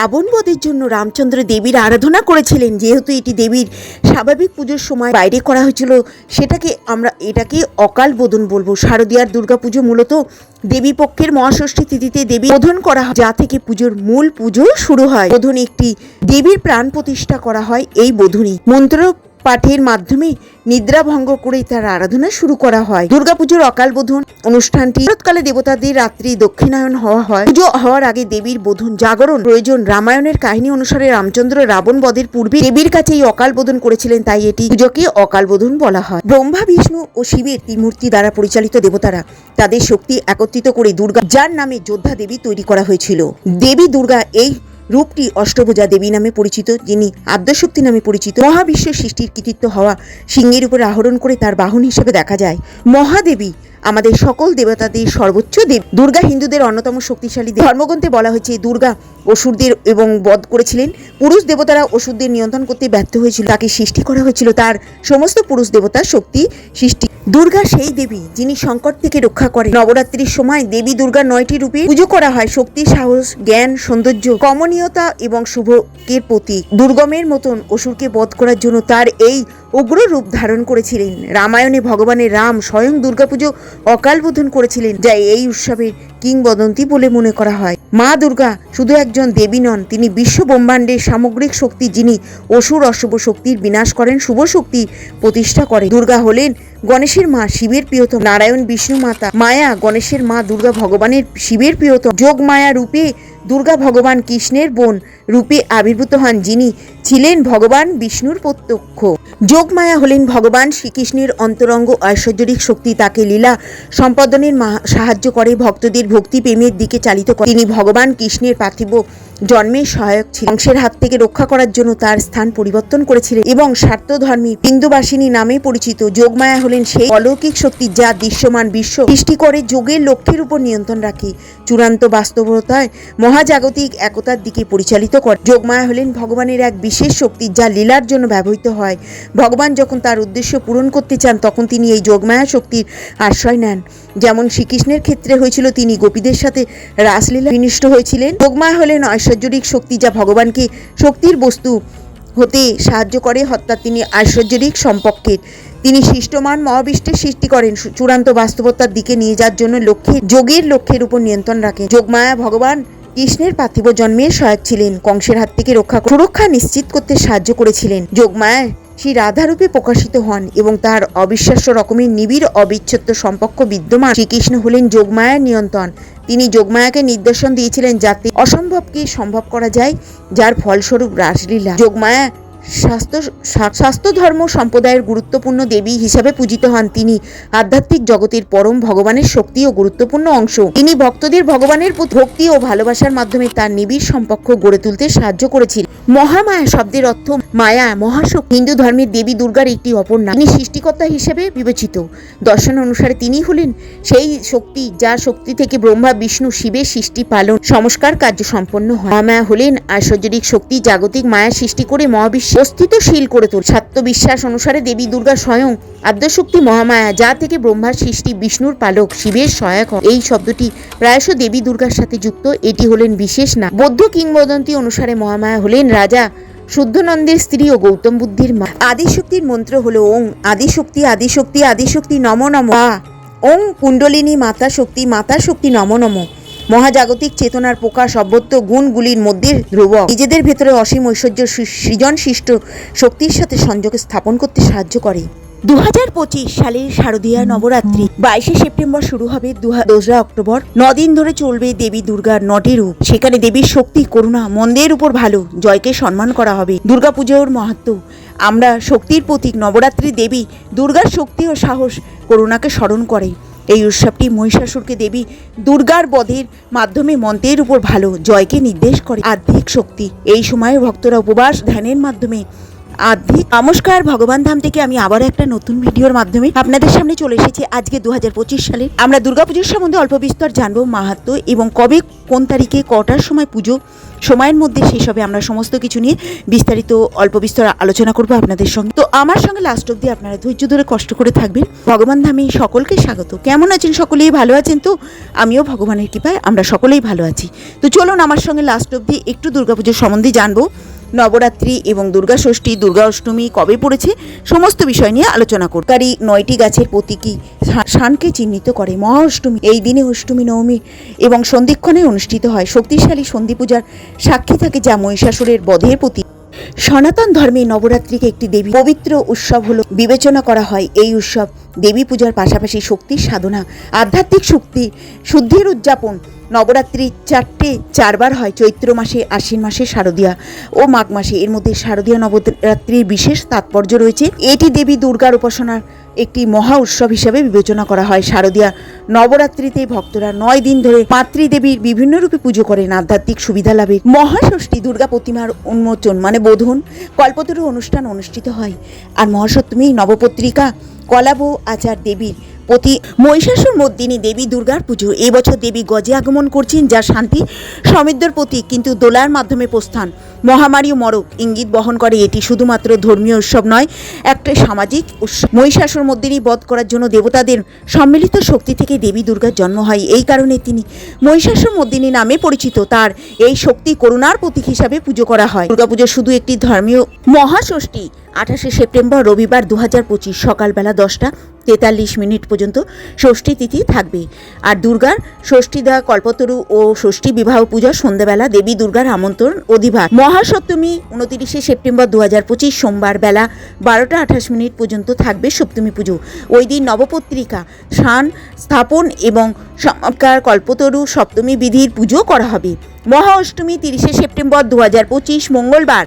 রাবণ বধের জন্য রামচন্দ্র দেবীর আরাধনা করেছিলেন। যেহেতু এটি দেবীর স্বাভাবিক পুজোর সময় বাইরে করা হয়েছিল, সেটাকে আমরা, এটাকে অকাল বোধন বলব। শারদীয়ার দুর্গাপুজো মূলত দেবী পক্ষের মহাষষ্ঠী তিথিতে দেবী বোধন করা হয়, যা থেকে পুজোর মূল পুজো শুরু হয়। বোধন একটি দেবীর প্রাণ প্রতিষ্ঠা করা হয়, এই বোধনী মন্ত্র পাঠের মাধ্যমে নিদ্রা ভঙ্গ তার আরাধনা শুরু করা হয়। দুর্গাপুজোর অকাল বোধন অনুষ্ঠানটি শরৎকালে দেবতাদের রাত্রি দক্ষিণায়ন হওয়া হয়। পুজো হওয়ার আগে দেবীর বোধন জাগরণ প্রয়োজন। রামায়ণের কাহিনী অনুসারে রামচন্দ্র রাবণ বধের পূর্বে দেবীর কাছে এই অকাল বোধন করেছিলেন, তাই এটি পুজোকে অকাল বোধন বলা হয়। ব্রহ্মা, বিষ্ণু ও শিবের ত্রিমূর্তি দ্বারা পরিচালিত দেবতারা তাদের শক্তি একত্রিত করে দুর্গা, যার নামে যোদ্ধা দেবী তৈরি করা হয়েছিল। দেবী দুর্গা এই রূপটি অষ্টভুজা দেবী নামে পরিচিত, যিনি আদ্যশক্তি নামে পরিচিত। মহাবিশ্বের সৃষ্টির কৃতিত্ব হওয়া সিংহের উপর আহরণ করে তার বাহন হিসেবে দেখা যায়। মহাদেবী আমাদের সকল দেবতাদের সর্বোচ্চ দেব। দুর্গা হিন্দুদের অন্যতম শক্তিশালী। ধর্মগ্রন্থে বলা হয়েছে, দুর্গা অসুরদের এবং বধ করেছিলেন। পুরুষ দেবতারা অসুরদের নিয়ন্ত্রণ করতে ব্যর্থ হয়েছিল। তাকে সৃষ্টি করা হয়েছিল। তার সমস্ত পুরুষ দেবতার শক্তি সৃষ্টি। দুর্গা সেই দেবী যিনি সংকট থেকে রক্ষা করে নবরাত্রির সময় দেবী দুর্গা নয়টি রূপে পুজো করা হয়। শক্তি, সাহস, জ্ঞান, সৌন্দর্য, কমনীয়তা এবং শুভকের প্রতীক। দুর্গমের মতন অসুরকে বধ করার জন্য তার এই উগ্র রূপ ধারণ করেছিলেন। রামায়ণে ভগবানের রাম স্বয়ং দুর্গাপুজো অকাল বোধন করেছিলেন, যা এই উৎসবের কিংবদন্তি বলে মনে করা হয়। মা দুর্গা শুধু একজন দেবী নন, তিনি বিশ্ব ব্রহ্মাণ্ডের সামগ্রিক শক্তি যিনি অসুর অশুভ শক্তির বিনাশ করেন, শুভ শক্তি প্রতিষ্ঠা করে দুর্গা হলেন গণেশের মা, শিবের প্রিয়তম। নারায়ণ, বিষ্ণু মাতা, মায়া, গণেশের মা, দুর্গা ভগবানের শিবের প্রিয়তম। যোগ মায়া রূপে দুর্গা ভগবান কৃষ্ণের বোন রূপে আবির্ভূত হন যিনি ছিলেন ভগবান বিষ্ণুর প্রত্যক্ষ। যোগমায়া হলেন ভগবান শ্রীকৃষ্ণের অন্তরঙ্গ ঐশ্বর্যরিক শক্তি। তাকে লীলা সম্পাদনের সাহায্য করে ভক্তদের ভক্তি প্রেমের দিকে চালিত করে। তিনি ভগবান কৃষ্ণের পার্থিব জন্মের সহায়ক ছিলেন। বংশের হাত থেকে রক্ষা করার জন্য তার স্থান পরিবর্তন করেছিলেন এবং স্বার্থধর্মী বিন্দুবাসিনী নামে পরিচিত যোগমায়া হলেন সেই অলৌকিক শক্তি যা দৃশ্যমান বিশ্ব সৃষ্টি করে যোগের লক্ষ্যের উপর নিয়ন্ত্রণ রাখে। চূড়ান্ত বাস্তবতায় মহাজাগতিক একতার দিকে পরিচালিত করে। যোগমায়া হলেন ভগবানের এক বিশেষ শক্তি যা লীলার জন্য ব্যবহৃত হয়। ভগবান যখন তার উদ্দেশ্য পূরণ করতে চান, তখন তিনি এই যোগমায়া শক্তির আশ্রয় নেন। যেমন শ্রীকৃষ্ণের ক্ষেত্রে হয়েছিল, তিনি গোপীদের সাথে রাসলীলা বিনিষ্ট হয়েছিলেন। যোগমায়া হলেন ঐশ্বর্যরিক শক্তি যা ভগবানকে শক্তির বস্তু হতে সাহায্য করে হত্যা তিনি ঐশ্বর্যরিক সম্পর্কের তিনি সৃষ্টমান মহাবিষ্ঠের সৃষ্টি করেন চূড়ান্ত বাস্তবতার দিকে নিয়ে যাওয়ার জন্য লক্ষ্যে, যোগের লক্ষ্যের উপর নিয়ন্ত্রণ রাখেন। যোগমায়া ভগবান কৃষ্ণের পার্থিব জন্মের সহায়ক ছিলেন, কংসের হাত থেকে রক্ষা সুরক্ষা নিশ্চিত করতে সাহায্য করেছিলেন। যোগমায়া সেই রাধারূপে প্রকাশিত হন এবং তার অবিশ্বাস্য রকমের নিবিড় অবিচ্ছেদ্য সম্পর্ক বিদ্যমান শ্রীকৃষ্ণ হলেন যোগমায়ার নিয়ন্ত্রণ। তিনি যোগমায়াকে নির্দেশন দিয়েছিলেন যাতে অসম্ভবকে সম্ভব করা যায়, যার ফলস্বরূপ রাসলীলা। যোগমায়া স্বাস্থ্য স্বাস্থ্য ধর্ম সম্প্রদায়ের গুরুত্বপূর্ণ দেবী হিসাবে পূজিত হন তিনি। আধ্যাত্মিক জগতের পরম ভগবানের শক্তি ও গুরুত্বপূর্ণ অংশ। তিনি ভক্তদের ভগবানের ভক্তি ও ভালোবাসার মাধ্যমে তার নিবিড় সম্পর্ক গড়ে তুলতে সাহায্য করেছিলেন। মহামায়া শব্দের অর্থ মায়া, মহাশক্তি। হিন্দু ধর্মের দেবী দুর্গার একটি অপর নাম। তিনি সৃষ্টিকর্তা হিসেবে বিবেচিত। দর্শন অনুসারে তিনি হলেন সেই শক্তি যার শক্তি থেকে ব্রহ্মা, বিষ্ণু, শিবের সৃষ্টি পালন, সংস্কার কার্য সম্পন্ন হয়। মহামায়া হলেন ঐশ্বর্যরিক শক্তি, জাগতিক মায়া সৃষ্টি করে মহাবিশ্ব অস্তিত্বশীল করে তোল ছাত্র বিশ্বাস অনুসারে দেবী দুর্গা স্বয়ং আদ্যশক্তি মহামায়া, যা থেকে ব্রহ্মার সৃষ্টি, বিষ্ণুর পালক, শিবের সহায়ক এই শব্দটি প্রায়শ দেবী দুর্গার সাথে যুক্ত। এটি হলেন বিশেষ না বৌদ্ধ কিংবদন্তি অনুসারে মহামায়া হলেন রাজা শুদ্ধনন্দের স্ত্রী ও গৌতম বুদ্ধির মা। আদিশক্তির মন্ত্র হল ওং। আদিশক্তি আদিশক্তি আদিশক্তি নম নম। ওং কুণ্ডলিনী মাতা শক্তি মাতা শক্তি নম নম। মহাজাগতিক চেতনার প্রকাশ অব্যক্ত গুণগুলির মধ্যে ধ্রুবক। নিজেদের ভেতরে অসীম ঐশ্বর্য সৃজন সৃষ্ট শক্তির সাথে সংযোগ স্থাপন করতে সাহায্য করে। দু হাজার পঁচিশ সালের শারদীয়া নবরাত্রি, বাইশে সেপ্টেম্বর শুরু হবে দোসরা অক্টোবর। নদিন ধরে চলবে দেবী দুর্গার নটি রূপ। সেখানে দেবীর শক্তি, করুণা, মন্দের উপর ভালো, জয়কে সম্মান করা হবে। দুর্গাপুজোর মাহাত্ম, আমরা শক্তির প্রতীক নবরাত্রি দেবী দুর্গার শক্তি ও সাহস, করুণাকে স্মরণ করে। এই উৎসবটি মহিষাসুরকে দেবী দুর্গার বধের মাধ্যমে মন্ত্রের উপর ভালো জয়কে নির্দেশ করে আর্থিক শক্তি। এই সময়ে ভক্তরা উপবাস ধ্যানের মাধ্যমে আর্ধেক নমস্কার, ভগবান ধাম থেকে আমি আবার একটা নতুন ভিডিওর মাধ্যমে আপনাদের সামনে চলে এসেছি আজকে দু সালে আমরা দুর্গাপুজোর সম্বন্ধে অল্প বিস্তর জানব মাহাত্ম এবং কবে কোন তারিখে কটার সময় পুজো, সময়ের মধ্যে সেসবে আমরা সমস্ত কিছু নিয়ে বিস্তারিত অল্প বিস্তর আলোচনা করব আপনাদের সঙ্গে। তো আমার সঙ্গে লাস্ট অব্দি আপনারা ধৈর্য ধরে কষ্ট করে থাকবেন। ভগবান ধামে সকলকে স্বাগত। কেমন আছেন সকলেই? ভালো আছেন তো? আমিও ভগবানের কৃপায় আমরা সকলেই ভালো আছি। তো চলুন আমার সঙ্গে লাস্ট অব্দি একটু দুর্গাপুজোর সম্বন্ধে জানব। নবরাত্রি এবং দুর্গা ষষ্ঠী, দুর্গা অষ্টমী কবে পড়েছে সমস্ত বিষয় নিয়ে আলোচনা করতারি। নয়টি গাছের প্রতীকী শানকে চিহ্নিত করে মহা অষ্টমী। এই দিনে অষ্টমী, নবমী এবং সন্ধিক্ষণে অনুষ্ঠিত হয় শক্তিশালী সন্ধি পূজার সাক্ষী থাকে যা মহিষাসুরের বধের প্রতীক। সনাতন ধর্মে নবরাত্রিকে একটি দেবী পবিত্র উৎসব হলো বিবেচনা করা হয়। এই উৎসব দেবী পূজার পাশাপাশি শক্তির সাধনা, আধ্যাত্মিক শক্তি, শুদ্ধির উদযাপন। নবরাত্রি চারটে চারবার হয় চৈত্র মাসে, আশ্বিন মাসে শারদীয়া ও মাঘ মাসে। এর মধ্যে শারদীয়া নবরাত্রির বিশেষ তাৎপর্য রয়েছে। এটি দেবী দুর্গার উপাসনার একটি মহা উৎসব হিসাবে বিবেচনা করা হয়। শারদীয়া নবরাত্রিতে ভক্তরা নয় দিন ধরে মাতৃদেবীর বিভিন্ন রূপে পুজো করেন। আধ্যাত্মিক সুবিধা লাভে মহাষষ্ঠী দুর্গা প্রতিমার উন্মোচন মানে বোধন, কল্পতরু অনুষ্ঠান অনুষ্ঠিত হয়। আর মহাসপ্তমী নবপত্রিকা কলাবো আচার দেবীর প্রতি মহিষাসুর মর্দিনী দেবী দুর্গার পুজো। এবছর দেবী গজে আগমন করছেন যা শান্তি, সমৃদ্ধর প্রতীক, কিন্তু দোলার মাধ্যমে প্রস্থান। মহামারী মরক ইঙ্গিত বহন করে এটি শুধুমাত্র ধর্মীয় উৎসব নয়, একটা সামাজিক মহিষাসুর মর্দিনী বধ করার জন্য দেবতাদের সম্মিলিত শক্তি থেকে দেবী দুর্গার জন্ম হয়। এই কারণে তিনি মহিষাসুর মর্দিনী নামে পরিচিত। তার এই শক্তি করুণার প্রতীক হিসাবে পুজো করা হয়। দুর্গাপুজো শুধু একটি ধর্মীয় মহাষষ্ঠী, আঠাশে সেপ্টেম্বর রবিবার দু হাজার পঁচিশ সকালবেলা দশটা তেতাল্লিশ মিনিট পর্যন্ত ষষ্ঠী তিথি থাকবে আর দুর্গার ষষ্ঠী দেওয়া কল্পতরু ও ষষ্ঠী বিবাহ পূজা সন্ধ্যাবেলা দেবী দুর্গার আমন্ত্রণ অধিভার। মহাসপ্তমী উনতিরিশে সেপ্টেম্বর দু পঁচিশ সোমবার বেলা বারোটা আঠাশ মিনিট পর্যন্ত থাকবে সপ্তমী পুজো। ওই দিন নবপত্রিকা স্নান স্থাপন এবং চমৎকার কল্পতরু সপ্তমী বিধির পুজো করা হবে। মহা অষ্টমী তিরিশে সেপ্টেম্বর দু হাজার পঁচিশ মঙ্গলবার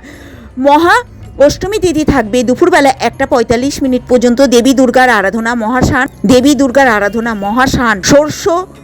মহা অষ্টমী তিথি থাকবে দুপুরবেলা একটা পঁয়তাল্লিশ মিনিট পর্যন্ত দেবী দুর্গার আরাধনা মহাসান। দেবী দুর্গার আরাধনা মহাসান। সর্ষ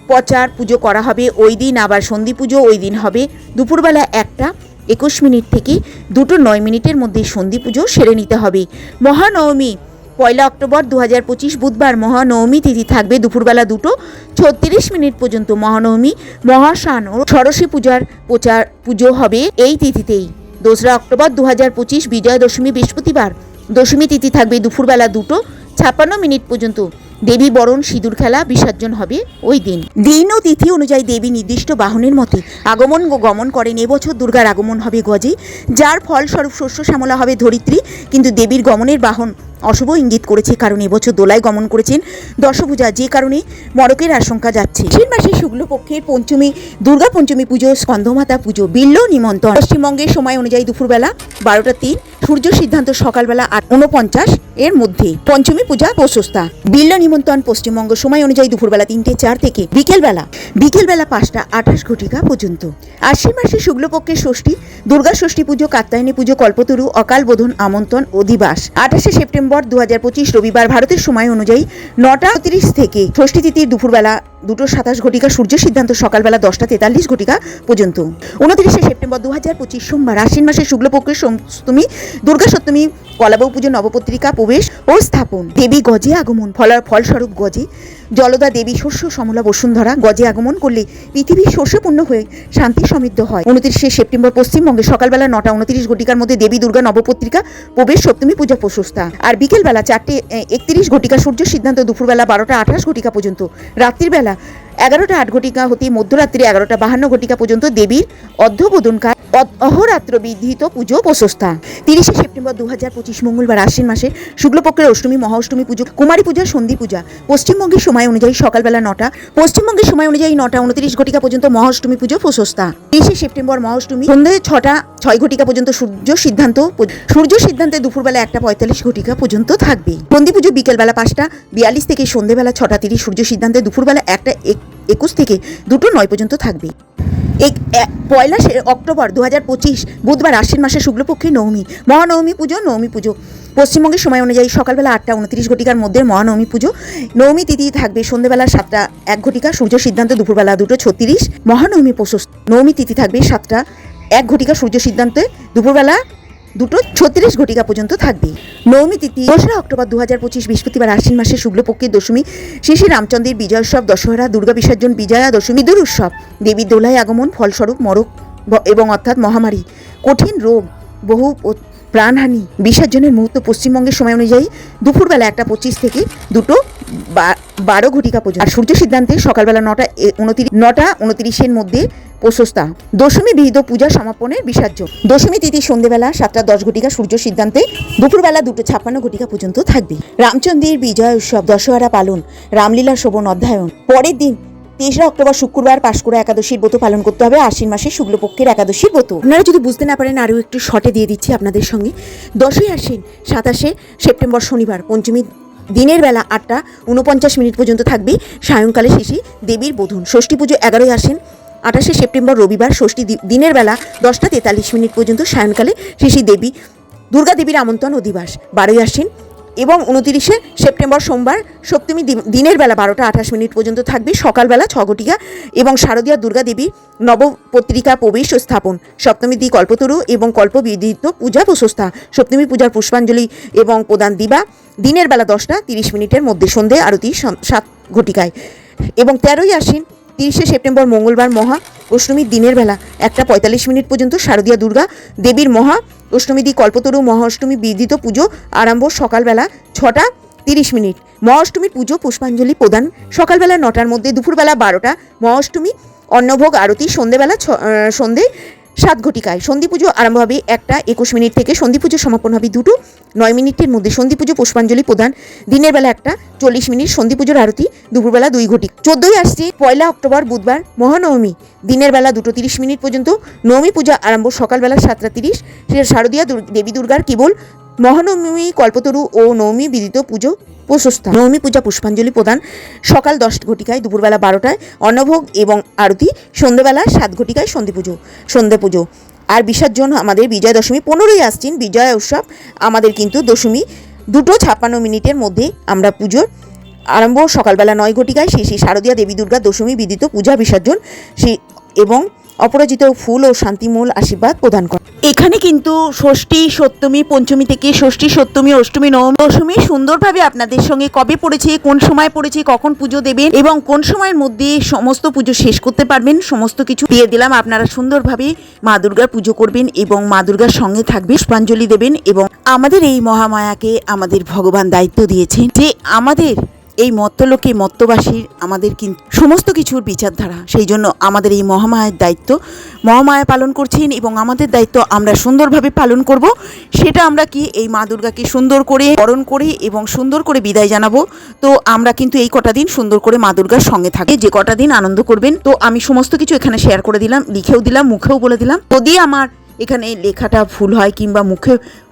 পচার পুজো করা হবে ওই দিন, আবার সন্ধি পুজো ওই দিন হবে। দুপুরবেলা একটা, একুশ মিনিট থেকে দুটো নয় মিনিটের মধ্যে সন্ধি পুজো সেরে নিতে হবে। মহানবমী, পয়লা অক্টোবর দু হাজার পঁচিশ বুধবার মহানবমী তিথি থাকবে দুপুরবেলা দুটো, ছত্রিশ মিনিট পর্যন্ত মহানবমী, মহাসান ও ষড়শী পূজার প্রচার পুজো হবে এই তিথিতেই। দোসরা অক্টোবর দু হাজার পঁচিশ বিজয়া দশমী বৃহস্পতিবার। দশমী তিথি থাকবে দুপুরবেলা দুটো, ছাপ্পান্ন মিনিট পর্যন্ত। দেবী বরণ, সিঁদুর খেলা, বিসর্জন হবে ওই দিন। দিন ও তিথি অনুযায়ী দেবী নির্দিষ্ট বাহনের মতে আগমন ও গমন করেন। এবছর দুর্গার আগমন হবে গজে, যার ফলস্বরূপ শস্য শ্যামলা হবে ধরিত্রী। কিন্তু দেবীর গমনের বাহন অশুভ ইঙ্গিত করেছে, কারণ এবছর দোলায় গমন করেছেন দশভূজা। যে কারণে মরকের আশঙ্কা যাচ্ছে। আশ্বিন মাসে শুক্লপক্ষের পঞ্চমী, দুর্গা পঞ্চমী পুজো, স্কন্ধমাতা পুজো, বিল্ল নিমন্ত্রণ। পশ্চিমবঙ্গের সময় অনুযায়ী দুপুরবেলা বারোটা তিন সূর্য সিদ্ধান্ত সকালবেলা আট উনপঞ্চাশ এর মধ্যে পঞ্চমী পূজা প্রশস্তা। বিল্ল নিমন্ত্রণ পশ্চিমবঙ্গ সময় অনুযায়ী দুপুরবেলা তিনটে চার থেকে বিকেলবেলা বিকেলবেলা পাঁচটা আঠাশ ঘটিকা পর্যন্ত। আশ্বিন মাসে শুক্লপক্ষের ষষ্ঠী, দুর্গা ষষ্ঠী পুজো, কাত্যায়নী পুজো, কল্পতরু, অকাল বোধন আমন্ত্রণ অধিবাস আঠাশে সেপ্টেম্বর দু রবিবার ভারতের সময় অনুযায়ী নটা তিরিশ থেকে ষষ্ঠী তিথির দুপুরবেলা দুটো সাতাশ ঘটিকা সূর্য সিদ্ধান্ত সকালবেলা দশটা তেতাল্লিশ ঘটিকা পর্যন্ত। উনত্রিশে সেপ্টেম্বর দু হাজার পঁচিশ সোমবার আশ্বিন মাসের শুক্লপক্ষের সপ্তমী, দুর্গা সপ্তমী কলাবৌ পুজো নবপত্রিকা প্রবেশ ও স্থাপন। দেবী গজে আগমন। ফলার ফলস্বরূপ গজে জলদা দেবী শস্য সমলা বসুন্ধরা গজে আগমন করলে পৃথিবী শস্যপূর্ণ হয়ে শান্তি সমৃদ্ধ হয়। উনত্রিশে সেপ্টেম্বর পশ্চিমবঙ্গে সকালবেলা নটা উনত্রিশ ঘটিকার মধ্যে দেবী দুর্গা নবপত্রিকা, প্রবেশ সপ্তমী পূজা প্রশস্তা। আর বিকেলবেলা চারটে একত্রিশ ঘটিকা সূর্য সিদ্ধান্ত, দুপুরবেলা বারোটা আঠাশ ঘটিকা পর্যন্ত। রাত্রিবেলা এগারোটা আট ঘটিকা হতে মধ্যরাত্রি এগারোটা বাহান্ন ঘটিকা পর্যন্ত দেবীর অর্ধবোধনকার অহরাত্র বিধিত পুজো প্রশস্তা। তিরিশে সেপ্টেম্বর দু হাজার পঁচিশ মঙ্গলবার আশ্বিন মাসে শুক্লপক্ষের অষ্টমী মহা অষ্টমী পুজো, কুমারী পূজা, সন্ধি পূজা। পশ্চিমবঙ্গের সময় অনুযায়ী সকালবেলা নটা, পশ্চিমবঙ্গের সময় অনুযায়ী নটা উনত্রিশ ঘটিকা পর্যন্ত মহা অষ্টমী পুজো প্রশস্তা। তিরিশে সেপ্টেম্বর মহা অষ্টমী সন্ধ্যে ছটা, ছয় ঘটিকা পর্যন্ত সূর্য সিদ্ধান্ত সূর্য সিদ্ধান্তে দুপুরবেলা একটা পঁয়তাল্লিশ ঘটিকা পর্যন্ত থাকবে। সন্ধি পুজো বিকেলবেলা পাঁচটা, বিয়াল্লিশ থেকে সন্ধেবেলা ছটা তিরিশ, সূর্য সিদ্ধান্তে দুপুরবেলা একটা এক- একুশ থেকে দুটো নয় পর্যন্ত থাকবে। এক পয়লা অক্টোবর দু হাজার পঁচিশ বুধবার আশ্বিন মাসের শুক্লপক্ষে নবমী, মহানবমী পুজো, নবমী পুজো। পশ্চিমবঙ্গের সময় অনুযায়ী সকালবেলা আটটা উনত্রিশ ঘটিকার মধ্যে মহানবমী পুজো। নবমী তিথি থাকবে সন্ধ্যেবেলা সাতটা এক ঘটিকা, সূর্য সিদ্ধান্ত দুপুরবেলা দুটো ছত্রিশ, মহানবমী প্রশস্ত। নবমী তিথি থাকবে সাতটা এক ঘটিকা, সূর্য সিদ্ধান্তে দুপুরবেলা দুটো ছত্রিশ ঘটিকা পর্যন্ত থাকবে। নবমী তিথি দোসরা অক্টোবর দু হাজার পঁচিশ বৃহস্পতিবার আশ্বিন মাসে শুক্লপক্ষের দশমী। শ্রী শ্রী রামচন্দ্রের বিজয় উৎসব, দশহরা দুর্গা বিসর্জন বিজয়া দশমী দূর উৎসব দেবীর দোলায় আগমন, ফলস্বরূপ মরক এবং অর্থাৎ মহামারী। কঠিন রোগ, বহু প্রাণহানি, বিসর্জনের মুহূর্ত পশ্চিমবঙ্গের সময় অনুযায়ী দুপুরবেলা একটা পঁচিশ থেকে দুটো বারো ঘটিকা পর্যন্ত। আর সূর্য সিদ্ধান্তে সকালবেলা নটা উনতিরিশ, নটা উনতিরিশের মধ্যে প্রশস্তা দশমী বিহিত পূজা সমাপনের বিসর্জন। দশমী তিথি সন্ধেবেলা সাতটা দশ ঘটিকা সূর্য সিদ্ধান্তে দুপুরবেলা দুটো ছাপ্পান্ন ঘটিকা পর্যন্ত থাকবে। রামচন্দ্রের বিজয় উৎসব দশহরা পালন, রামলীলা শোভন অধ্যায়ন। পরের দিন তেসরা অক্টোবর শুক্রবার পাশকুড়া একাদশীর ব্রত পালন করতে হবে। আশ্বিন মাসের শুক্লপক্ষের একাদশীর ব্রত। আপনারা যদি বুঝতে না পারেন, আরও একটু শর্টে দিয়ে দিচ্ছি আপনাদের সঙ্গে। দশই আশ্বিন, সাতাশে সেপ্টেম্বর শনিবার পঞ্চমী দিনের বেলা আটটা উনপঞ্চাশ মিনিট পর্যন্ত থাকবে সায়ংকালে শেষে দেবীর বোধন। ষষ্ঠী পুজো এগারোই আশ্বিন, আঠাশে সেপ্টেম্বর রবিবার, ষষ্ঠী দিনের বেলা দশটা তেতাল্লিশ মিনিট পর্যন্ত সায়ংকালে শেষী দেবী, দুর্গা দেবীর আমন্ত্রণ অধিবাস। বারোই আশ্বিন এবং উনতিরিশে সেপ্টেম্বর সোমবার সপ্তমী দিনের বেলা বারোটা আঠাশ মিনিট পর্যন্ত থাকবে সকালবেলা ছগটিকা এবং শারদীয়া দুর্গা দেবীর নবপত্রিকা প্রবেশ ও স্থাপন। সপ্তমী দি কল্পতরু এবং কল্পবিদিত পূজা প্রশস্তা। সপ্তমী পূজার পুষ্পাঞ্জলি এবং প্রদান দিবা। দিনের বেলা দশটা তিরিশ মিনিটের মধ্যে সন্ধে আরতি সাত ঘটিকায় এবং তেরোই আশ্বিন তিরিশে সেপ্টেম্বর মঙ্গলবার মহা অষ্টমীর দিনের বেলা একটা পঁয়তাল্লিশ মিনিট পর্যন্ত শারদীয়া দুর্গা দেবীর মহা অষ্টমী দি কল্পতরু মহা অষ্টমী বিদিত পুজো আরম্ভ সকালবেলা ছটা তিরিশ মিনিট। মহাষ্টমীর পুজো পুষ্পাঞ্জলি প্রদান সকালবেলা নটার মধ্যে, দুপুরবেলা বারোটা। মহাষ্টমী অন্নভোগ, আরতি, সন্ধেবেলা সন্ধে সাত ঘটিকায়। সন্ধি পুজো আরম্ভ হবে একটা একুশ মিনিট থেকে। সন্ধি পুজো সমাপন হবে দুটো, নয় মিনিটের মধ্যে। সন্ধি পুজো পুষ্পাঞ্জলি প্রদান। দিনের বেলা একটা, চল্লিশ মিনিট। সন্ধি পুজোর আরতি, দুপুরবেলা দুই ঘটি চোদ্দই আসছে, পয়লা অক্টোবর, বুধবার, মহানবমী। দিনের বেলা দুটো তিরিশ মিনিট পর্যন্ত। নবমী পূজা আরম্ভ সকালবেলা সাতটা তিরিশ। শারদীয়া দেবী দুর্গার কেবল মহানবমী, কল্পতরু ও নবমী বিদিত পুজো। প্রশস্তা। নবমী পূজা পুষ্পাঞ্জলি প্রদান সকাল দশ ঘটিকায়, দুপুরবেলা বারোটায়, অন্নভোগ এবং আরতি সন্ধ্যেবেলা সাত ঘটিকায় সন্ধে পুজো সন্ধে পুজো। আর বিসর্জন আমাদের বিজয়া দশমী পনেরোই আসছেন, বিজয়া উৎসব আমাদের কিন্তু দশমী দুটো ছাপ্পান্ন মিনিটের মধ্যে আমরা পুজোর আরম্ভ সকালবেলা নয় ঘটিকায় শেষে শারদীয়া দেবী দুর্গা দশমী বিদিত পূজা বিসর্জন এবং অপরাজিত ফুল ও শান্তিমূল আশীর্বাদ প্রদান করে। এখানে কিন্তু ষষ্ঠী, সপ্তমী, পঞ্চমী থেকে ষষ্ঠী, সপ্তমী, অষ্টমী, নবমী, দশমী সুন্দরভাবে আপনাদের সঙ্গে কবে পড়েছে, কোন সময় পড়েছে, কখন পুজো দেবেন এবং কোন সময়ের মধ্যে সমস্ত পুজো শেষ করতে পারবেন, সমস্ত কিছু দিয়ে দিলাম। আপনারা সুন্দরভাবে মা দুর্গার পুজো করবেন এবং মা দুর্গার সঙ্গে থাকবে পুষ্পাঞ্জলি দেবেন এবং আমাদের এই মহামায়াকে আমাদের ভগবান দায়িত্ব দিয়েছেন যে আমাদের এই মত্তলোকে মত্তবাসীর আমাদের কিন্তু সমস্ত কিছুর বিচারধারা। সেই জন্য আমাদের এই মহামায়ের দায়িত্ব, মহামায়া পালন করছেন এবং আমাদের দায়িত্ব আমরা সুন্দরভাবে পালন করব। সেটা আমরা কি এই মা দুর্গাকে সুন্দর করে বরণ করে এবং সুন্দর করে বিদায় জানাব? তো আমরা কিন্তু এই কটা দিন সুন্দর করে মা দুর্গার সঙ্গে থাকি। যে কটা দিন আনন্দ করবেন, তো আমি সমস্ত কিছু এখানে শেয়ার করে দিলাম, লিখেও দিলাম, মুখেও বলে দিলাম। যদি আমার এখানে লেখাটা ভুল হয় কিংবা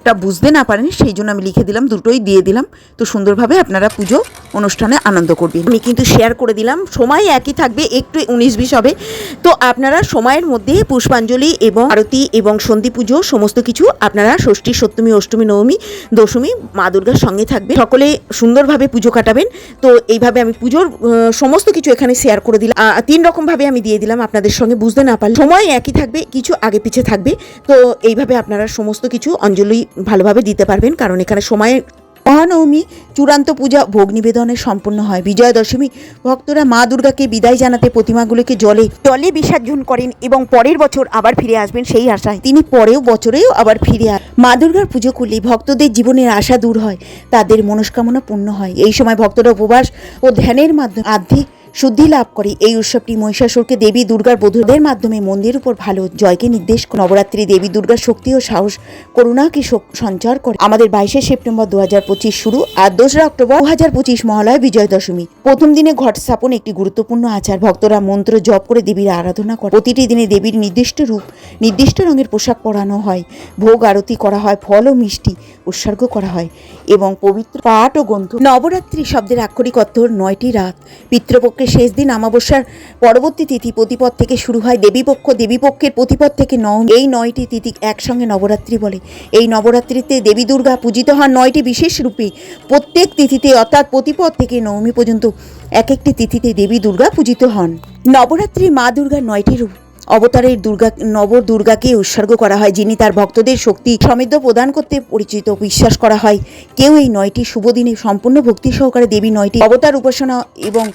মুখেটা বুঝতে না পারেন, সেই জন্য আমি লিখে দিলাম, দুটোই দিয়ে দিলাম। তো সুন্দরভাবে আপনারা পুজো অনুষ্ঠানে আনন্দ করবেন। আমি কিন্তু শেয়ার করে দিলাম, সময় একই থাকবে, একটু উনিশ বিশ হবে। তো আপনারা সময়ের মধ্যে পুষ্পাঞ্জলি এবং আরতি এবং সন্ধি পুজো সমস্ত কিছু আপনারা ষষ্ঠী, সপ্তমী, অষ্টমী, নবমী, দশমী মা দুর্গার সঙ্গে থাকবে। সকলে সুন্দরভাবে পুজো কাটাবেন। তো এইভাবে আমি পুজোর সমস্ত কিছু এখানে শেয়ার করে দিলাম। তিন রকমভাবে আমি দিয়ে দিলাম আপনাদের সঙ্গে বুঝতে না পারলে। সময় একই থাকবে, কিছু আগে পিছে থাকবে। তো এইভাবে আপনারা সমস্ত কিছু অঞ্জলি ভালোভাবে দিতে পারবেন, কারণ এখানে সময়ের মহানবমী চূড়ান্ত পূজা, ভোগ নিবেদনে সম্পন্ন হয়। বিজয়া দশমী ভক্তরা মা দুর্গাকে বিদায় জানাতে প্রতিমাগুলিকে জলে জলে বিসর্জন করেন এবং পরের বছর আবার ফিরে আসবেন সেই আশায়। তিনি পরেও বছরেও আবার ফিরে আস মা দুর্গার পুজো করলে ভক্তদের জীবনের আশা দূর হয়, তাদের মনস্কামনা পূর্ণ হয়। এই সময় ভক্তরা উপবাস ও ধ্যানের মাধ্যমে আধ্যাত্মিক শুদ্ধি লাভ করে। এই উৎসবটি মহিষাসুরকে দেবী দুর্গার বধূদের মাধ্যমে মন্দিরের উপর ভালো জয়কে নির্দেশ নবরাত্রি দেবী দুর্গার শক্তি ও সাহস, করুণাকে সঞ্চার করে। আমাদের বাইশে সেপ্টেম্বর দু হাজার পঁচিশ শুরু আর দোসরা অক্টোবর দু হাজার পঁচিশ মহালয় বিজয় দশমী প্রথম দিনে ঘট স্থাপন একটি গুরুত্বপূর্ণ আচার। ভক্তরা মন্ত্র জপ করে দেবীর আরাধনা করে। প্রতিটি দিনে দেবীর নির্দিষ্ট রূপ, নির্দিষ্ট রঙের পোশাক পরানো হয়। ভোগ আরতি করা হয়, ফল ও মিষ্টি উৎসর্গ করা হয় এবং পবিত্র পাঠ ও গ্রন্থ নবরাত্রি শব্দের আক্ষরিক অর্থ নয়টি রাত। পিতৃপক্ষের শেষ দিন আমাবস্যার পরবর্তী তিথি প্রতিপদ থেকে শুরু হয় দেবীপক্ষ। দেবীপক্ষের প্রতিপদ থেকে নয়। এই নয়টি তিথি একসঙ্গে নবরাত্রি বলে। এই নবরাত্রিতে দেবী দুর্গা পূজিত হন নয়টি বিশেষ রূপে। প্রত্যেক তিথিতে অর্থাৎ প্রতিপদ থেকে নবমী পর্যন্ত এক একটি তিথিতে দেবী দুর্গা পূজিত হন। নবরাত্রি মা দুর্গার নয়টি রূপ। অবতারের দুর্গা নব দুর্গাকে উৎসর্গ করা হয়, যিনি তার ভক্তদের শক্তি সমৃদ্ধ প্রদান করতে পরিচিত বিশ্বাস করা হয়। কেউ এই নয়টি শুভ দিনে সম্পূর্ণ ভক্তি সহকারে দেবী নয়টি অবতার উপাসনা এবং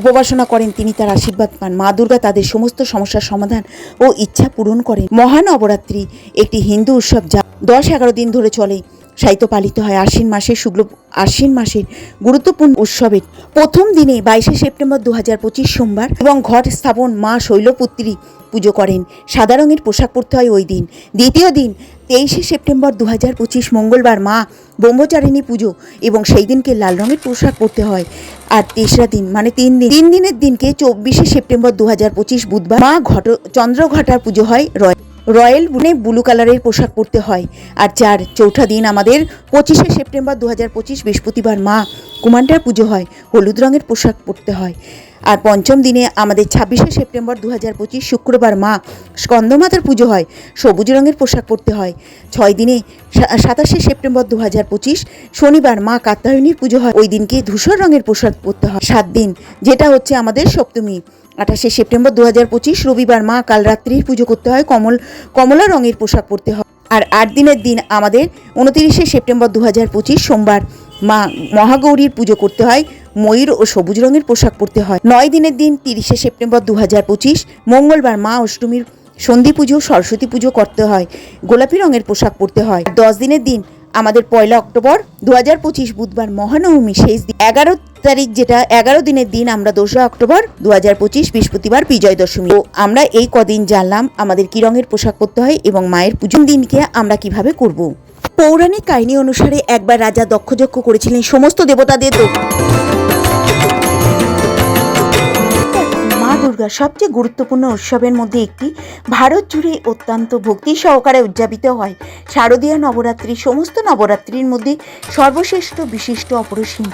উপাসনা করেন, তিনি তার আশীর্বাদ পান। মা দুর্গা তাদের সমস্ত সমস্যার সমাধান ও ইচ্ছা পূরণ করেন। মহানবরাত্রি একটি হিন্দু উৎসব যা দশ এগারো দিন ধরে চলে। সাহিত্য পালিত হয় আশ্বিন মাসের শুক্ল আশ্বিন মাসের গুরুত্বপূর্ণ উৎসবের প্রথম দিনে বাইশে সেপ্টেম্বর দু হাজার পঁচিশ সোমবার এবং ঘট স্থাপন মা শৈলপুত্রী পুজো করেন। সাদা রঙের পোশাক পরতে হয় ওই দিন। দ্বিতীয় দিন, তেইশে সেপ্টেম্বর দু হাজার পঁচিশ মঙ্গলবার মা ব্রহ্মচারিণী পুজো এবং সেই দিনকে লাল রঙের পোশাক পরতে হয়। আর তেসরা দিন মানে তিন দিন, তিন দিনের দিনকে চব্বিশে সেপ্টেম্বর দু হাজার পঁচিশ বুধবার মা ঘট, চন্দ্রঘটার পুজো হয় রয় রয়্যাল বুনে ব্লু কালারের পোশাক পরতে হয়। আর চার চৌঠা দিন আমাদের পঁচিশে সেপ্টেম্বর দু হাজার পঁচিশ বৃহস্পতিবার মা কুমান্ডার পুজো হয়, হলুদ রঙের পোশাক পরতে হয়। আর পঞ্চম দিনে আমাদের ছাব্বিশে সেপ্টেম্বর দু হাজার পঁচিশ শুক্রবার মা স্কন্দমাতার পুজো হয়, সবুজ রঙের পোশাক পরতে হয়। ছয় দিনে সাতাশে সেপ্টেম্বর দু হাজার পঁচিশ শনিবার মা কাত্যায়নীর পুজো হয়, ওই দিনকে ধূসর রঙের পোশাক পরতে হয়। সাত দিন, যেটা হচ্ছে আমাদের সপ্তমী। আঠাশে সেপ্টেম্বর দু হাজার পঁচিশ রবিবার মা কাল রাত্রির পুজো করতে হয় কমল, কমলা রঙের পোশাক পরতে হয়। আর আট দিনের দিন আমাদের উনতিরিশে সেপ্টেম্বর দু হাজার পঁচিশ সোমবার মা মহাগৌরীর পুজো করতে হয়, ময়ূর ও সবুজ রঙের পোশাক পরতে হয়। নয় দিনের দিন তিরিশে সেপ্টেম্বর দু হাজার পঁচিশ মঙ্গলবার মা অষ্টমীর সন্ধি পুজো, সরস্বতী পুজো করতে হয়, গোলাপি রঙের পোশাক পরতে হয়। দশ দিনের দিন আমাদের পয়লা অক্টোবর দু হাজার পঁচিশ বুধবার মহানবমী শেষ দিন। এগারো তারিখ যেটা, এগারো দিনের দিন আমরা দোসরা অক্টোবর দু হাজার পঁচিশ বৃহস্পতিবার বিজয় দশমী আমরা এই কদিন জানলাম আমাদের কি রঙের পোশাক পরতে হয় এবং মায়ের পুজোর দিনকে আমরা কীভাবে করব। পৌরাণিক কাহিনী অনুসারে একবার রাজা দক্ষযজ্ঞ করেছিলেন সমস্ত দেবতাদের দুর্গার সবচেয়ে গুরুত্বপূর্ণ উৎসবের মধ্যে একটি। ভারত জুড়ে অত্যন্ত ভক্তি সহকারে উদযাপিত হয়। শারদীয় নবরাত্রি সমস্ত নবরাত্রির মধ্যে সর্বশ্রেষ্ঠ বিশিষ্ট অপরসীম।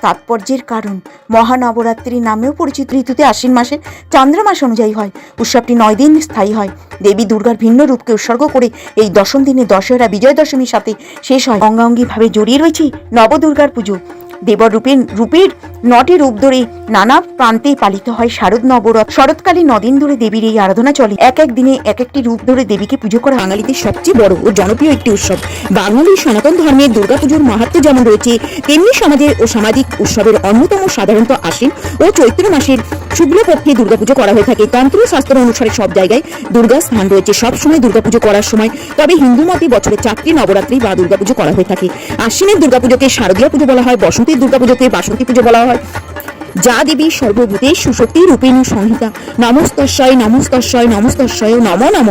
তাৎপর্যের কারণ, মহানবরাত্রি নামেও পরিচিত ঋতুতে আশ্বিন মাসের চন্দ্র মাস অনুযায়ী হয়। উৎসবটি নয় দিন স্থায়ী হয়। দেবী দুর্গার ভিন্ন রূপকে উৎসর্গ করে এই দশম দিনে দশহরা বিজয় দশমীর সাথে শেষ হয়। অঙ্গাঙ্গিভাবে জড়িয়ে রয়েছে নবদুর্গার পুজো। দেবর রূপের নটি রূপ ধরে নানা প্রান্তে পালিত হয় শারদ নবরথ। শরৎকালে নদিন ধরে দেবীর এই আরাধনা চলে। এক এক দিনে এক একটি রূপ ধরে দেবীকে পুজো করা বাঙালিদের সবচেয়ে বড় ও জনপ্রিয় একটি উৎসব। বাঙালি সনাতন ধর্মের দুর্গাপুজোর মাহাত্ম যেমন রয়েছে, তেমনি সমাজের ও সামাজিক উৎসবের অন্যতম সাধারণত আশ্বিন ও চৈত্র মাসের শুক্লপক্ষে দুর্গাপুজো করা হয়ে থাকে। তন্ত্র শাস্ত্র অনুসারে সব জায়গায় দুর্গা স্থান রয়েছে। সব সময় দুর্গাপুজো করার সময় তবে হিন্দু মতে বছরে চারটি নবরাত্রি বা দুর্গাপুজো করা হয়ে থাকে। আশ্বিনের দুর্গাপুজোকে শারদীয় পুজো বলা হয় বসন্তের দুর্গাপুজোকে বাসন্তী পুজো বলা হয়। যা দেবী সর্বভূতে সুশক্তি রূপেণ সংহিতা। নমস্তস্বয় নমস্তস্বয় নমস্তস্বয় নম নম।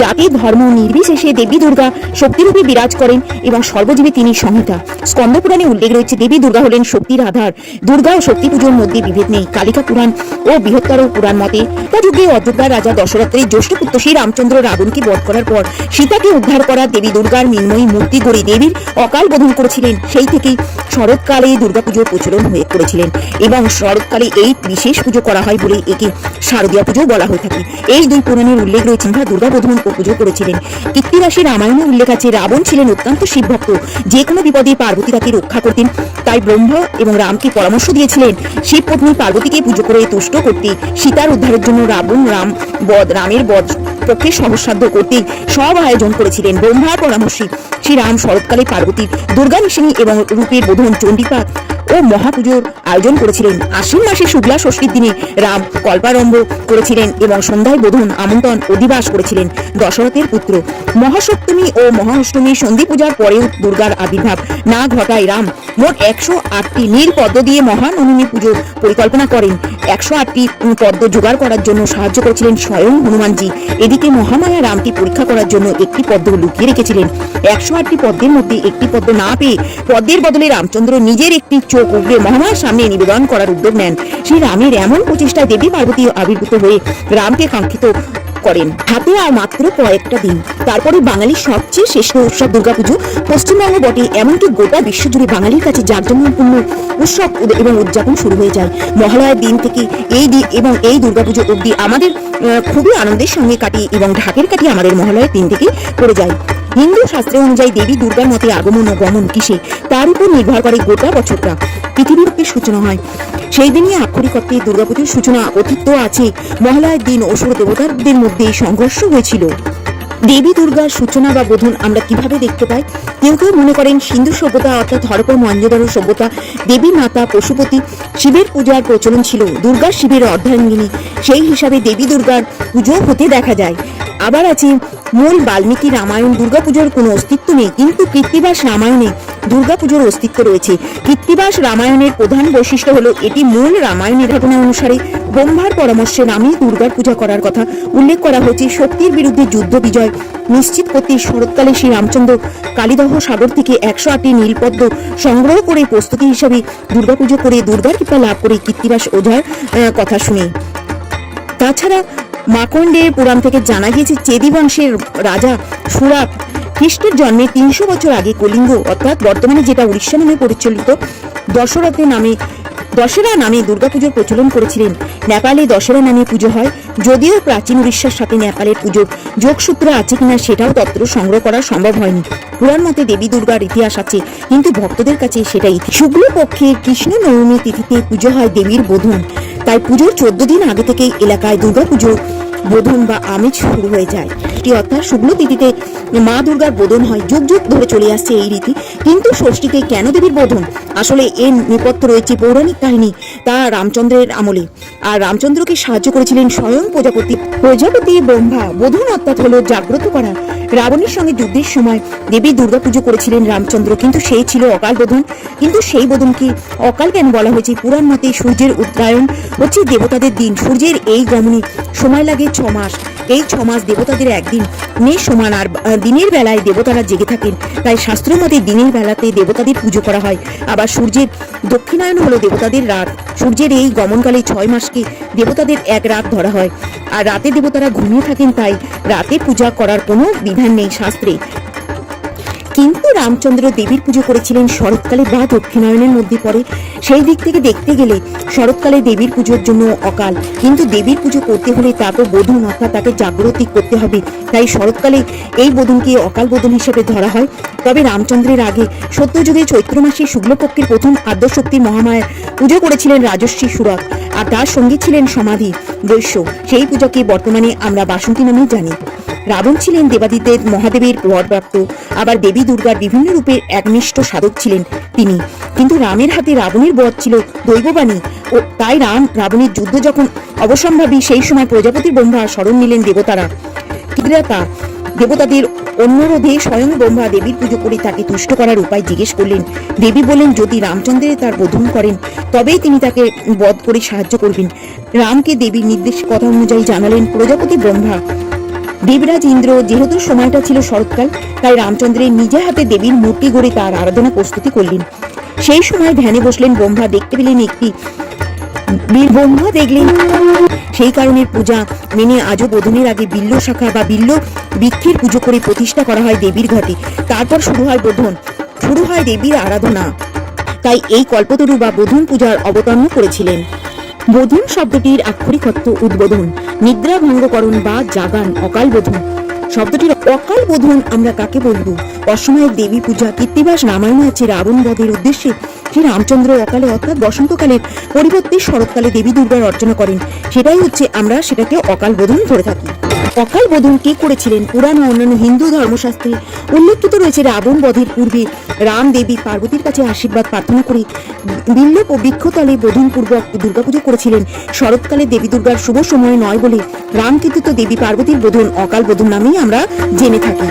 জাতি ধর্ম নির্বিশেষে দেবী দুর্গা শক্তিরূপে বিরাজ করেন এবং সর্বজীবী তিনি সংহিতা। স্কন্দ পুরাণে উল্লেখ রয়েছে, দেবী দুর্গা হলেন শক্তির আধার। দুর্গা ও শক্তি পুজোর মধ্যে বিভেদ নেই। কালিকা পুরাণ ও বৃহত্তর পুরাণ মতে তা যুগে অযোধ্যার রাজা দশরথের জ্যেষ্ঠ পুত্র শ্রী রামচন্দ্র রাবণকে বধ করার পর সীতাকে উদ্ধার করা দেবী দুর্গার মৃন্ময়ী মূর্তি গড়ে দেবীর অকাল বোধন করেছিলেন। সেই থেকেই শরৎকালে দুর্গাপুজোর প্রচলন হয়ে করেছিলেন এবং শরৎকালে এই বিশেষ পুজো করা হয় বলে একে শারদীয় পুজো বলা হয়ে থাকে। এই দুই পুরাণের উল্লেখ রয়েছে তারা দুর্গা বোধন ও পুজো করেছিলেন। কীর্তিরাশি রামায়ণে উল্লেখ আছে, রাবণ ছিলেন অত্যন্ত শিবভক্ত। যে কোনো বিপদে পার্বতী তাকে রক্ষা করতেন। তাই ব্রহ্মা এবং রামকে পরামর্শ দিয়েছিলেন, শিব পত্নী পার্বতীকে পুজো করে তুষ্ট করতে, সীতার উদ্ধারের জন্য রাবণ, রাম বধ রামের বধ পক্ষে সহসাধ্য করতে সব আয়োজন করেছিলেন। ব্রহ্মার পরামর্শে শ্রীরাম শরৎকালে পার্বতীর দুর্গা নিশিনী এবং রূপের বোধন চণ্ডীপাঠ ও মহাপুজোর আয়োজন করেছিলেন। আশ্বিন মাসে শুক্লা ষষ্ঠীর দিনে রাম কল্পারম্ভ করেছিলেন এবং সন্ধ্যায় বোধন আমন্ত্রণ অধিবাস করেছিলেন দশরথের পুত্র। মহাসপ্তমী ও মহাঅষ্টমী সন্ধি পূজার পরেও দুর্গার আবির্ভাব। না ঘটায় রাম। মোট একশো আটটি নীল পদ্ম দিয়ে মহানবমী পুজো পরিকল্পনা করেন। একশো আটটি পদ্ম জোগাড় করার জন্য সাহায্য করেছিলেন স্বয়ং হনুমানজি। এদিকে মহামায়া রামকে পরীক্ষা করার জন্য একটি পদ্ম লুকিয়ে রেখেছিলেন। একশো আটটি পদ্মের মধ্যে একটি পদ্ম না পেয়ে পদ্মের বদলে রামচন্দ্র নিজের একটি চোখ উগড়ে মহামায়ার সামনে নিবেদন করার উদ্যোগ নেন। শ্রী রামের এমন প্রচেষ্টায় দেবী পার্বতী আবির্ভূত হয়ে রামকে কাঙ্ক্ষিত করেন। হাতে আর মাত্র কয়েকটা দিন। তারপরে বাঙালির সবচেয়ে শ্রেষ্ঠ উৎসব দুর্গাপুজো। পশ্চিমবঙ্গ বটে এমনকি গোটা বিশ্বজুড়ে বাঙালির কাছে জাঁকজমকপূর্ণ উৎসব এবং উদযাপন শুরু হয়ে যায়। মহালয়ার দিন থেকে এই দিন এবং এই দুর্গাপুজো অবধি আমাদের খুবই আনন্দের সঙ্গে কাটি এবং ঢাকের কাটি আমাদের মহালয়ার দিন থেকে পড়ে যায়। হিন্দু শাস্ত্র অনুযায়ী দেবী দুর্গার মতে আগমন ও গমন কিসে? তার উপর নির্ভর করে গোটা বছরটা। পৃথিবীর সূচনা হয়। সেই দিনই আক্ষরিক অর্থে দুর্গাপুজোর সূচনা অতীত আছে। মহালয়ার দিন অসুর দেবতাদের মধ্যে সংঘর্ষ হয়েছিল। দেবী দুর্গার সূচনা বা বোধন আমরা কীভাবে দেখতে পাই? কেউ কেউ মনে করেন সিন্ধু সভ্যতা অর্থাৎ হরপ্পা মহেঞ্জোদারো সভ্যতা, দেবী মাতা পশুপতি, শিবের পূজার প্রচলন ছিল দুর্গা শিবের অর্ধাঙ্গিনী। সেই হিসাবে দেবী দুর্গার পুজো হতে দেখা যায়। আবার আছে মূল বাল্মীকি রামায়ণ, দুর্গাপুজোর কোনো অস্তিত্ব নেই, কিন্তু কৃত্তিবাস রামায়ণে দুর্গাপুজোর অস্তিত্ব রয়েছে। কৃত্তিবাস রামায়ণের প্রধান বৈশিষ্ট্য হলো এটি মূল রামায়ণের ঘটনা অনুসারে ব্রহ্মার পরামর্শে নামে দুর্গার পূজা করার কথা উল্লেখ করা হয়েছে। শক্তির বিরুদ্ধে যুদ্ধ বিজয় নিশ্চিত করতে শরৎকালে শ্রী রামচন্দ্র কালীদহ সাগর থেকে একশো আটটি নীলপদ্ম সংগ্রহ করে প্রস্তুতি হিসাবে দুর্গাপুজো করে দুর্গার কৃপা লাভ করে কৃত্তিবাস ওঝার কথা শুনে। তাছাড়া মাকন্ডের পুরাণ থেকে জানা গিয়েছে চেদি বংশের রাজা সুরাত খ্রিস্টের জন্মে তিনশো বছর আগে কলিঙ্গ, অর্থাৎ বর্তমানে যেটা উড়িষ্যা নামে পরিচালিত দশরথে নামে দশেরা নামে দুর্গাপুজোর প্রচলন করেছিলেন। নেপালে দশেরা নামে পুজো হয়। যদিও প্রাচীন উড়িষ্যার সাথে নেপালের পুজোর যোগসূত্র আছে কিনা সেটাও তত্ত্ব সংগ্রহ করা সম্ভব হয়নি। পুরাণ মতে দেবী দুর্গার ইতিহাস আছে, কিন্তু ভক্তদের কাছে সেটা ইতিহাস শুক্লপক্ষের কৃষ্ণ নবমী তিথিতে পুজো হয় দেবীর বোধন তাই পুজোর চোদ্দ দিন আগে থেকেই এলাকায় দুর্গাপুজো বোধন বা আমেজ শুরু হয়ে যায়। এটি অর্থাৎ শুক্ল তিথিতে মা দুর্গার বোধন হয় যুগ যুগ ধরে চলে আসছে এই রীতি। কিন্তু ষষ্ঠীতে কেন দেবীর বোধন? আসলে এর নেপথ্য রয়েছে পৌরাণিক কাহিনী তা রামচন্দ্রের আমলে। আর রামচন্দ্রকে সাহায্য করেছিলেন স্বয়ং প্রজাপতি প্রজাপতি ব্রহ্মা। বোধন অর্থাৎ হলো জাগ্রত করা। রাবণের সঙ্গে যুদ্ধের সময় দেবী দুর্গা পুজো করেছিলেন রামচন্দ্র। কিন্তু সেই ছিল অকাল বোধন কিন্তু সেই বোধনকে অকাল কেন বলা হয়েছে? পুরাণ মতে সূর্যের উত্তরায়ণ হচ্ছে দেবতাদের দিন। সূর্যের এই গমনে সময় লাগে ছ মাস। এই ছ মাস দেবতাদের একদিন। নে সমান আর দিনের বেলায় দেবতারা জেগে থাকেন। তাই শাস্ত্র মতে দিনের বেলাতে দেবতাদের পুজো করা হয়। আবার সূর্যের দক্ষিণায়ন হলো দেবতাদের রাত। সূর্যের এই গমনকালে ছয় মাসকে দেবতাদের এক রাত ধরা হয়। আর রাতে দেবতারা ঘুমিয়ে থাকেন তাই রাতে পূজা করার কোনো বিধান নেই শাস্ত্রে। কিন্তু রামচন্দ্র দেবীর পুজো করেছিলেন শরৎকালে বা দক্ষিণায়নের মধ্যে পড়ে। সেই দিক থেকে দেখতে গেলে শরৎকালে দেবীর পুজোর জন্য অকাল। কিন্তু দেবীর পুজো করতে হলে তা তো বোধন অর্থাৎ তাকে জাগ্রতি করতে হবে। তাই শরৎকালে এই বোধনকে অকাল বোধন হিসেবে ধরা হয়। তবে রামচন্দ্রের আগে সত্যযুগে চৈত্র মাসে শুক্লপক্ষের প্রথম আদ্যশক্তি মহামায়ার পুজো করেছিলেন রাজস্বী সুরত। আর তার সঙ্গে ছিলেন সমাধি, বৈশ্য। সেই পূজাকে বর্তমানে আমরা বাসন্তী নামে জানি। রাবণ ছিলেন দেবাদিদেব মহাদেবের বরপ্রাপ্ত। আবার দেবী দুর্গার বিভিন্ন রূপের একনিষ্ঠ সাধক ছিলেন তিনি। কিন্তু রামের হাতে রাবণের বধ ছিল দৈববাণী ও তাই রাম রাবণের যুদ্ধ যখন অবসম্ভাবী সেই সময় প্রজাপতি ব্রহ্মা স্মরণ নিলেন দেবতারা। কিরাতা দেবতাদের অনুরোধে স্বয়ং ব্রহ্মা দেবীর পুজো করে তাকে তুষ্ট করার উপায় জিজ্ঞেস করলেন। দেবী বলেন যদি রামচন্দ্রের তার বোধন করেন, তবেই তিনি তাকে বধ করে সাহায্য করবেন। রামকে দেবীর নির্দেশ কথা অনুযায়ী জানালেন, প্রজাপতি ব্রহ্মা, দেবরাজ ইন্দ্র, যেহেতু সময়টা ছিল শরৎকাল, তাই রামচন্দ্রের নিজে হাতে দেবীর মূর্তি গড়ে তার আরাধনা প্রস্তুতি করলেন। সেই সময় ধ্যানে বসলেন ব্রহ্মা, দেখতে পেলেন একটি বীর ব্রহ্মা দেখলেন। সেই কারণে পূজা মেনে আজও বোধনের আগে বিল্ল শাখা বা বিল্ল বৃক্ষের পুজো করে প্রতিষ্ঠা করা হয় দেবীর ঘটে। তারপর শুরু হয় বোধন। শুরু হয় দেবীর আরাধনা। তাই এই কল্পতরু বা বোধন পূজার অবতরণ করেছিলেন। বোধন শব্দটির আক্ষরিক অর্থ উদ্বোধন। নিদ্রা ভঙ্গকরণ বা জাগান অকাল বোধন শব্দটির অকাল বোধন আমরা কাকে বলব? অসময়ের দেবী পূজা, কীর্তিবাস, রামায়ণ আছে রাবণ বধের উদ্দেশ্যে। শ্রী রামচন্দ্র অকালে অর্থাৎ বসন্তকালের পরিবর্তে শরৎকালে দেবী দুর্গার অর্চনা করেন। সেটাই হচ্ছে আমরা সেটাকে অকাল বোধন ধরে থাকি। অকাল বোধন কে করেছিলেন? পুরাণ ও অন্যান্য হিন্দু ধর্মশাস্ত্রে উল্লেখিত রয়েছে রাবণ বধের পূর্বে। রাম দেবী পার্বতীর কাছে আশীর্বাদ প্রার্থনা করে বিল্লপ ও বৃক্ষতলে বোধনপূর্বক দুর্গাপুজো করেছিলেন। শরৎকালে দেবী দুর্গার শুভ সময় নয় বলে রামকীর্তিত দেবী পার্বতীর বোধন অকাল বোধন নামেই আমরা জেনে থাকি।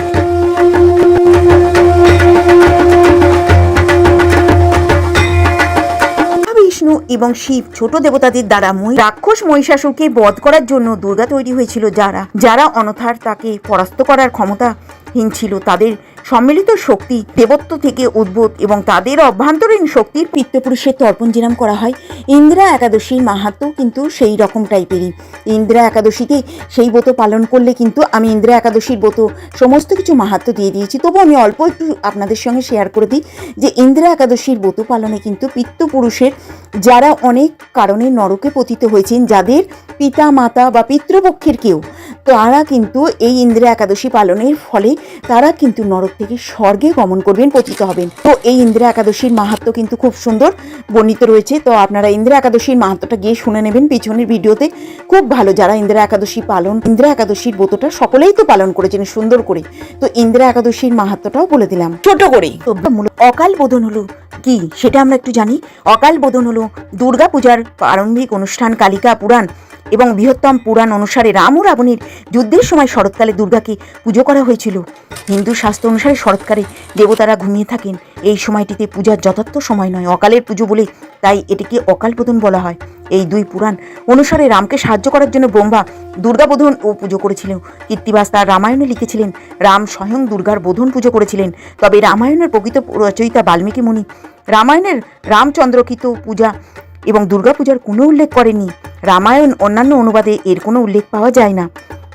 বিষ্ণু এবং শিব ছোট দেবতাদের দ্বারা রাক্ষস মহিষাসুরকে বধ করার জন্য দুর্গা তৈরি হয়েছিল যারা। যারা অনথার তাকে পরাস্ত করার ক্ষমতাহীন ছিল, তাদের সম্মিলিত শক্তি দেবত্ব থেকে উদ্ভূত এবং তাদের অভ্যন্তরীণ শক্তির পিত্তপুরুষের তর্পণ যেরাম করা হয়। ইন্দিরা একাদশীর মাহাত্ম কিন্তু সেই রকম টাইপেরই। ইন্দিরা একাদশীতে সেই ব্রত পালন করলে কিন্তু আমি ইন্দিরা একাদশীর ব্রত সমস্ত কিছু মাহাত্ম দিয়ে দিয়েছি। তবু আমি অল্প একটু আপনাদের সঙ্গে শেয়ার করে দিই যে ইন্দিরা একাদশীর ব্রত পালনে কিন্তু পিত্তপুরুষের যারা অনেক কারণে নরকে পতিত হয়েছেন, যাদের পিতা মাতা বা পিতৃপক্ষের কেউ, তারা কিন্তু এই ইন্দিরা একাদশী পালনের ফলে তারা কিন্তু নরক থেকে স্বর্গে গমন করবেন, পতিত হবেন। তো এই ইন্দিরা একাদশীর মাহাত্ম কিন্তু খুব সুন্দর বর্ণিত রয়েছে। তো আপনারা ইন্দিরা একাদশীর মাহাত্মটা গিয়ে শুনে নেবেন পিছনের ভিডিওতে। খুব ভালো যারা ইন্দিরা একাদশী পালন, ইন্দিরা একাদশীর ব্রতটা সকলেই তো পালন করেছেন সুন্দর করে। তো ইন্দিরা একাদশীর মাহাত্মটাও বলে দিলাম। ছোট করে অকাল বোধন হলো কি সেটা আমরা একটু জানি। অকাল বোধন হলো দুর্গা পূজার প্রারম্ভিক অনুষ্ঠান, কালিকা পুরাণ। এবং বৃহত্তম পুরাণ অনুসারে রাম ও রাবণের যুদ্ধের সময় শরৎকালে দুর্গাকে পুজো করা হয়েছিল। হিন্দু শাস্ত্র অনুসারে শরৎকালে দেবতারা ঘুমিয়ে থাকেন। এই সময়টিতে পূজার যথার্থ সময় নয়, অকালের পুজো বলে তাই এটিকে অকাল বোধন বলা হয়। এই দুই পুরাণ অনুসারে রামকে সাহায্য করার জন্য ব্রহ্মা দুর্গা বোধন ও পুজো করেছিলেন। কীর্তিবাস তার রামায়ণে লিখেছিলেন, রাম স্বয়ং দুর্গার বোধন পুজো করেছিলেন। তবে রামায়ণের প্রকৃত রচয়িতা বাল্মীকি মুনি, রামায়ণের রামচন্দ্রকৃত পূজা এবং দুর্গাপূজার কোনো উল্লেখ করেনি রামায়ণ অন্যান্য অনুবাদে এর কোনো উল্লেখ পাওয়া যায় না।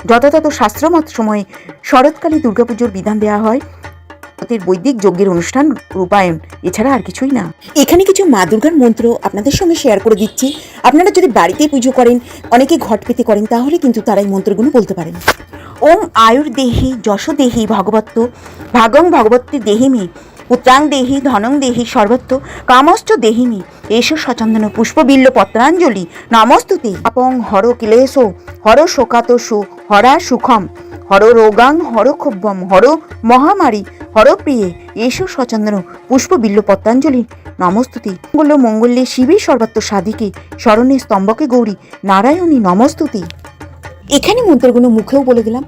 যথাযথ শাস্ত্রমত সময়ে শরৎকালে দুর্গাপুজোর বিধান দেওয়া হয়। ভারতের বৈদিক যজ্ঞের অনুষ্ঠান রূপায়ণ এছাড়া আর কিছুই না। এখানে কিছু মা দুর্গার মন্ত্র আপনাদের সঙ্গে শেয়ার করে দিচ্ছি। আপনারা যদি বাড়িতে পুজো করেন অনেকে ঘট পেতে করেন তাহলে কিন্তু তারা এই মন্ত্রগুলো বলতে পারেন। ওম আয়ুর্দেহি যশোদেহি ভগবত্ত ভাগং ভগবতী দেহিমি পুত্রাং দেহি, ধনং দেহি, সর্বত্র কামশ্চ দেহিমি এসো সচন্দন পুষ্পবিল্ল পত্রাঞ্জলি। নমস্তুতে আপং হর কিলেশ, হর শোকাতসু হরা সুখম, হর রোগাং, হর ক্ষব্যম হর মহামারী, হর প্রিয়ে। এসো সচন্দন পুষ্পবিল্ল পত্রাঞ্জলি। নমস্তুতি মঙ্গল মঙ্গল্যে শিবের সর্বাত্ম সাধিকে স্মরণে স্তম্ভকে গৌরী। নারায়ণী নমস্তুতি এখানে মন্ত্রগুলো মুখেও বলে দিলাম।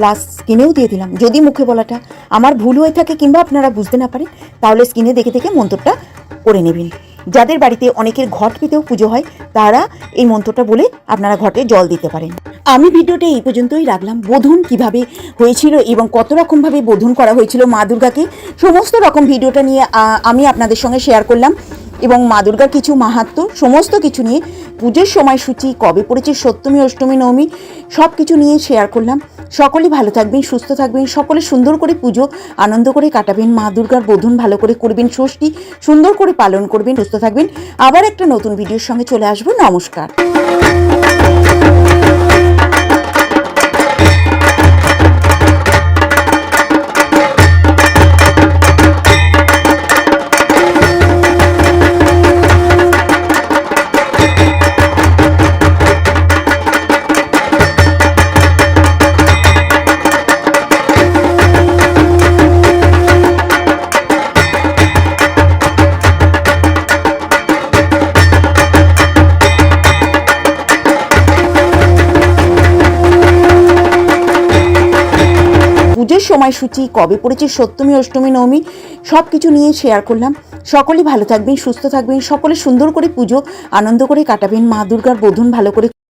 প্লাস স্কিনেও দিয়ে দিলাম। যদি মুখে বলাটা আমার ভুল হয়ে থাকে কিংবা আপনারা বুঝতে না পারেন, তাহলে স্কিনে দেখে দেখে মন্ত্রটা করে নেবেন। যাদের বাড়িতে অনেকের ঘট পেতেও পুজো হয়, তারা এই মন্ত্রটা বলে আপনারা ঘটে জল দিতে পারেন। আমি ভিডিওটা এই পর্যন্তই রাখলাম। বোধন কীভাবে হয়েছিল এবং কত রকমভাবে বোধন করা হয়েছিল মা দুর্গাকে, সমস্ত রকম ভিডিওটা নিয়ে আমি আপনাদের সঙ্গে শেয়ার করলাম। এবং মা দুর্গার কিছু মাহাত্ম, সমস্ত কিছু নিয়ে পুজোর সময়সূচি, কবে পড়েছে সপ্তমী, অষ্টমী, নবমী সব কিছু নিয়ে শেয়ার করলাম। সকলে ভালো থাকবেন, সুস্থ থাকবেন, সকলে সুন্দর করে পুজো, আনন্দ করে কাটাবেন। মা দুর্গার বোধন ভালো করে করবেন, ষষ্ঠী সুন্দর করে পালন করবেন সুস্থ থাকবেন। আবার একটা নতুন ভিডিওর সঙ্গে চলে আসব। নমস্কার। পুজোর সময়সূচি, কবে পড়েছে সপ্তমী, অষ্টমী, নবমী সব কিছু নিয়ে শেয়ার করলাম। সকলে ভালো থাকবেন, সুস্থ থাকবেন, সকলে সুন্দর করে পুজো, আনন্দ করে কাটাবেন। মা দুর্গার বোধন ভালো করে